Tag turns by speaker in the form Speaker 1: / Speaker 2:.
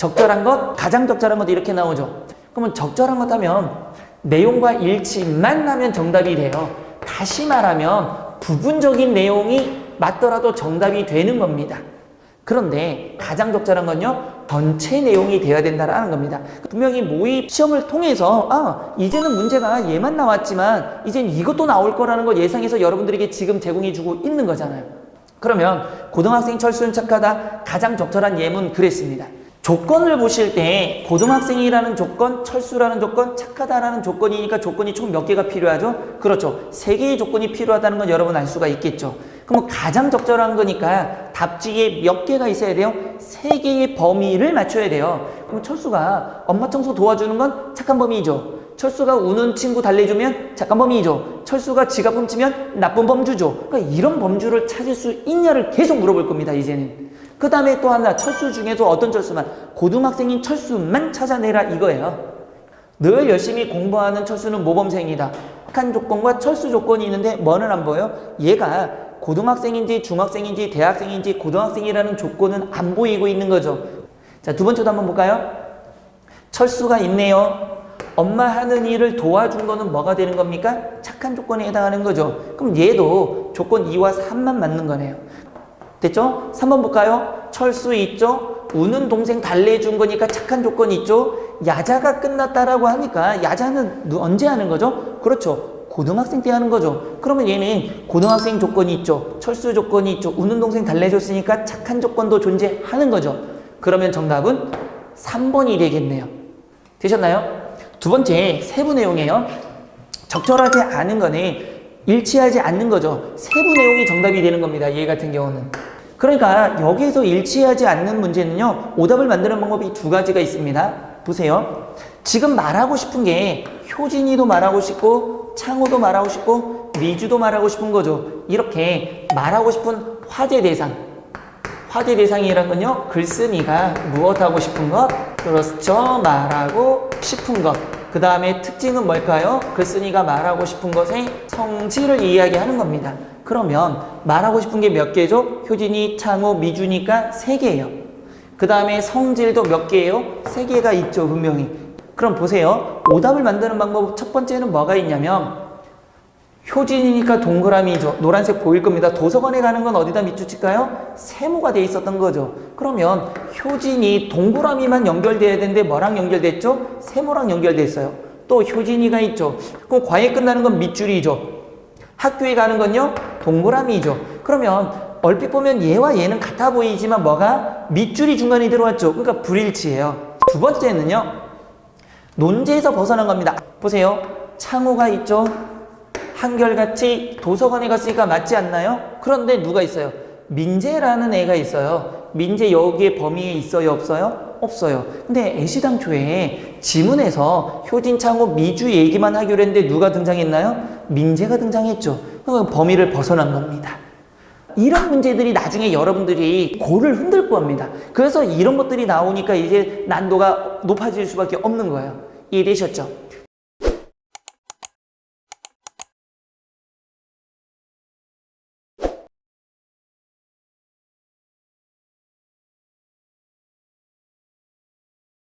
Speaker 1: 적절한 것, 가장 적절한 것 이렇게 나오죠. 그러면 적절한 것 하면 내용과 일치만 하면 정답이 돼요. 다시 말하면 부분적인 내용이 맞더라도 정답이 되는 겁니다. 그런데 가장 적절한 건요, 전체 내용이 되어야 된다라는 겁니다. 분명히 모의 시험을 통해서, 아, 이제는 문제가 얘만 나왔지만, 이젠 이것도 나올 거라는 걸 예상해서 여러분들에게 지금 제공해주고 있는 거잖아요. 그러면 고등학생 철수는 착하다 가장 적절한 예문 그랬습니다. 조건을 보실 때 고등학생이라는 조건, 철수라는 조건, 착하다라는 조건이니까 조건이 총 몇 개가 필요하죠? 그렇죠. 세 개의 조건이 필요하다는 건 여러분 알 수가 있겠죠. 그럼 가장 적절한 거니까 답지에 몇 개가 있어야 돼요? 세 개의 범위를 맞춰야 돼요. 그럼 철수가 엄마 청소 도와주는 건 착한 범위죠. 철수가 우는 친구 달래주면 착한 범위죠. 철수가 지갑 훔치면 나쁜 범주죠. 그러니까 이런 범주를 찾을 수 있냐를 계속 물어볼 겁니다, 이제는. 그 다음에 또 하나, 철수 중에서 어떤 철수만? 고등학생인 철수만 찾아내라 이거예요. 늘 열심히 공부하는 철수는 모범생이다. 착한 조건과 철수 조건이 있는데 뭐는 안 보여? 얘가 고등학생인지 중학생인지 대학생인지 고등학생이라는 조건은 안 보이고 있는 거죠. 자, 두 번째도 한번 볼까요? 철수가 있네요. 엄마 하는 일을 도와준 거는 뭐가 되는 겁니까? 착한 조건에 해당하는 거죠. 그럼 얘도 조건 2와 3만 맞는 거네요. 됐죠? 3번 볼까요? 철수 있죠? 우는 동생 달래준 거니까 착한 조건이 있죠? 야자가 끝났다라고 하니까 야자는 누- 언제 하는 거죠? 그렇죠. 고등학생 때 하는 거죠. 그러면 얘는 고등학생 조건이 있죠. 철수 조건이 있죠. 우는 동생 달래줬으니까 착한 조건도 존재하는 거죠. 그러면 정답은 3번이 되겠네요. 되셨나요? 두 번째 세부 내용이에요. 적절하지 않은 거는 일치하지 않는 거죠. 세부 내용이 정답이 되는 겁니다. 얘 같은 경우는. 그러니까 여기에서 일치하지 않는 문제는요. 오답을 만드는 방법이 두 가지가 있습니다. 보세요. 지금 말하고 싶은 게 효진이도 말하고 싶고 창호도 말하고 싶고 미주도 말하고 싶은 거죠. 이렇게 말하고 싶은 화제 대상. 화제 대상이란 건요. 글쓴이가 무엇 하고 싶은 것? 그렇죠. 말하고 싶은 것. 그 다음에 특징은 뭘까요? 글쓴이가 말하고 싶은 것의 성질을 이야기하는 겁니다. 그러면 말하고 싶은 게 몇 개죠? 효진이, 창호, 미주니까 세 개예요. 그 다음에 성질도 몇 개예요? 세 개가 있죠, 분명히. 그럼 보세요. 오답을 만드는 방법 첫 번째는 뭐가 있냐면 효진이니까 동그라미죠. 노란색 보일 겁니다. 도서관에 가는 건 어디다 밑줄 칠까요? 세모가 돼 있었던 거죠. 그러면 효진이 동그라미만 연결돼야 되는데 뭐랑 연결됐죠? 세모랑 연결됐어요. 또 효진이가 있죠. 그럼 과외 끝나는 건 밑줄이죠. 학교에 가는 건요? 동그라미죠. 그러면 얼핏 보면 얘와 얘는 같아 보이지만 뭐가 밑줄이 중간에 들어왔죠. 그러니까 불일치예요. 두 번째는요. 논제에서 벗어난 겁니다. 보세요. 창호가 있죠. 한결같이 도서관에 갔으니까 맞지 않나요? 그런데 누가 있어요? 민재라는 애가 있어요. 민재 여기에 범위에 있어요? 없어요? 없어요. 근데 애시당초에 지문에서 효진, 창호, 미주 얘기만 하기로 했는데 누가 등장했나요? 민재가 등장했죠. 그러니까 범위를 벗어난 겁니다. 이런 문제들이 나중에 여러분들이 고를 흔들 겁니다. 그래서 이런 것들이 나오니까 이제 난도가 높아질 수밖에 없는 거예요. 이해되셨죠?